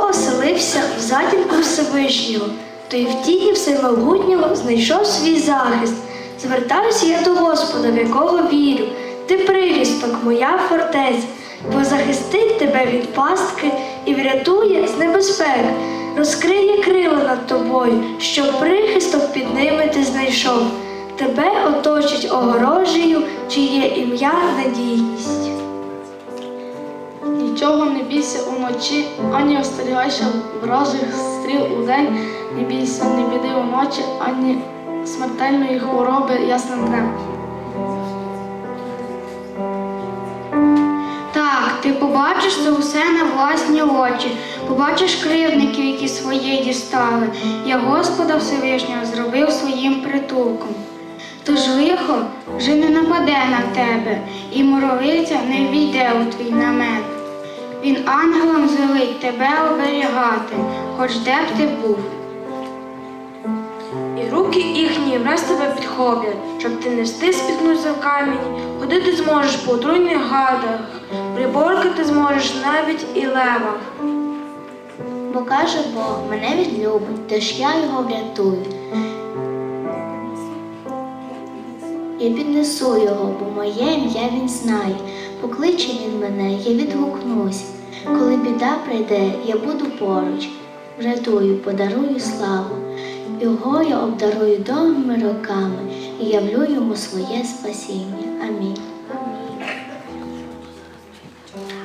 Хто оселився в затінку Всевишнього, той в тіні Всемогутнього знайшов свій захист. Звертаюся я до Господа, в якого вірю. Ти прихисток, моя фортеця, бо захистить тебе від пастки і врятує з небезпек, розкриє крила над тобою, щоб прихисток під ними ти знайшов. Тебе оточить огорожею, чиє ім'я надійність. Нічого не бійся уночі, ані остерігайся ворожих стріл у день, не бійся ні біди уночі, ані смертельної хвороби ясним днем. Так, ти побачиш це усе на власні очі, побачиш кривдників, які своє дістали. Я Господа Всевишнього зробив своїм притулком. Тож лихо вже не нападе на тебе, і моровиця не війде у твій намет. Він ангелом звелить тебе оберігати, хоч де б ти був. І руки їхні враз тебе підхоплять, щоб ти не встиг спіткнувся в камінь, ходити зможеш по отруйних гадах, приборкати зможеш навіть і лева. Бо каже Бог, мене він любить, тож я його врятую. Я піднесу його, бо моє ім'я він знає. Покличе він мене, я відгукнусь. Коли біда прийде, я буду поруч. Врятую, подарую славу. Його я обдарую довгими роками і явлю йому своє спасіння. Амінь.